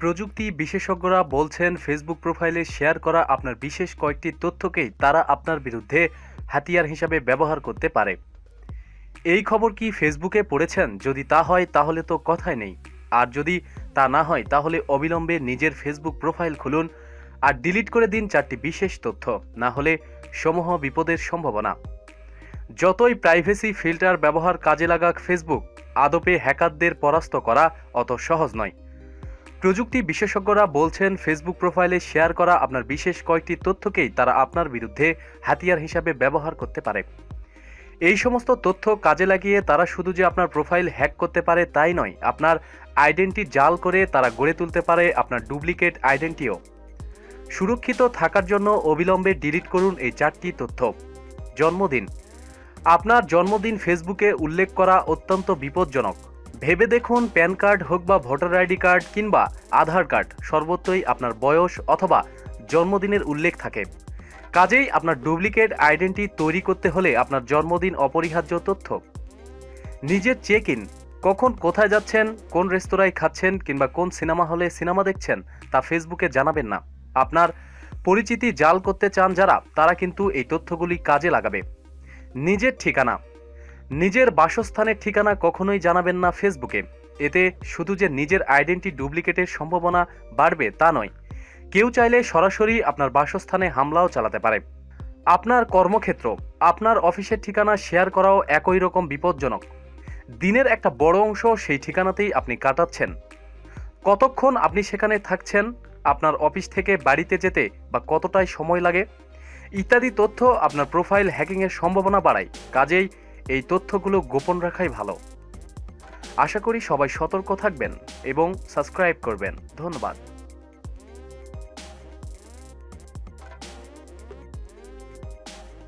প্রযুক্তি বিশেষজ্ঞরা বলছেন ফেসবুক প্রোফাইলে শেয়ার করা আপনার বিশেষ কয়েকটি তথ্যকেই তারা আপনার বিরুদ্ধে হাতিয়ার হিসাবে ব্যবহার করতে পারে। এই খবর কি ফেসবুকে পড়েছেন? যদি তা হয়, তাহলে তো কথাই নেই। আর যদি তা না হয়, তাহলে অবিলম্বে নিজের ফেসবুক প্রোফাইল খুলুন আর ডিলিট করে দিন চারটি বিশেষ তথ্য। না হলে সমূহ বিপদের সম্ভাবনা। যতই প্রাইভেসি ফিল্টার ব্যবহার কাজে লাগাক ফেসবুক আদপে হ্যাকারদের পরাস্ত করা অত সহজ নয়। প্রযুক্তি বিশেষজ্ঞরা বলছেন ফেসবুক প্রোফাইলে শেয়ার করা আপনার বিশেষ কয়েকটি তথ্যকেই তারা আপনার বিরুদ্ধে হাতিয়ার হিসাবে ব্যবহার করতে পারে। এই সমস্ত তথ্য কাজে লাগিয়ে তারা শুধু যে আপনার প্রোফাইল হ্যাক করতে পারে তাই নয়, আপনার আইডেন্টি জাল করে তারা গড়ে তুলতে পারে আপনার ডুপ্লিকেট আইডেন্টিও সুরক্ষিত থাকার জন্য অবিলম্বে ডিলিট করুন এই চারটি তথ্য। জন্মদিন। আপনার জন্মদিন ফেসবুকে উল্লেখ করা অত্যন্ত বিপজ্জনক। ভেবে দেখুন প্যান কার্ড হোক বা ভোটার আইডি কার্ড কিংবা আধার কার্ড, সর্বত্রই আপনার বয়স অথবা জন্মদিনের উল্লেখ থাকে। কাজেই আপনার ডুপ্লিকেট আইডেন্টি তৈরি করতে হলে আপনার জন্মদিন অপরিহার্য তথ্য। নিজের চেক ইন, কখন কোথায় যাচ্ছেন, কোন রেস্তোরাঁয় খাচ্ছেন কিংবা কোন সিনেমা হলে সিনেমা দেখছেন তা ফেসবুকে জানাবেন না। আপনার পরিচিতি জাল করতে চান যারা, তারা কিন্তু এই তথ্যগুলি কাজে লাগাবে। নিজের ঠিকানা নিজের বাসস্থানের ঠিকানা কখনোই জানাবেন না ফেসবুকে। এতে শুধু যে নিজের আইডেন্টি ডুপ্লিকেটের সম্ভাবনা বাড়বে তা নয়। কেউ চাইলে সরাসরি আপনার বাসস্থানে হামলাও চালাতে পারে। আপনার কর্মক্ষেত্র, আপনার অফিসের ঠিকানা শেয়ার করাও একই রকম বিপজ্জনক। দিনের একটা বড় অংশ সেই ঠিকানাতেই আপনি কাটাচ্ছেন। কতক্ষণ আপনি সেখানে থাকছেন, আপনার অফিস থেকে বাড়িতে যেতে বা কতটাই সময় লাগে, ইত্যাদি তথ্য আপনার প্রোফাইল হ্যাকিংয়ের সম্ভাবনা বাড়ায়। কাজেই এই তথ্যগুলো গোপন রাখাই ভালো। আশা করি সবাই সতর্ক থাকবেন এবং সাবস্ক্রাইব করবেন। ধন্যবাদ।